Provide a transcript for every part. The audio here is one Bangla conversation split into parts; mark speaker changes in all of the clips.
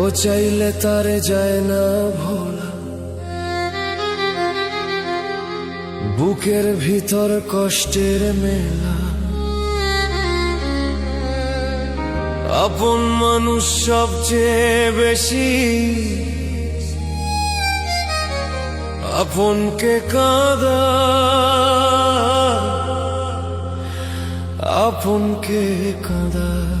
Speaker 1: ও চাইলে তারে যায় না ভোলা। বুকের ভিতর কষ্টের মেলা। আপন মানুষ সবচেয়ে বেশি। আপনকে কাঁদা। আপনকে কাঁদা।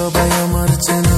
Speaker 1: সবাই আমার চেনা।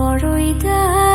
Speaker 1: বড়ই দায়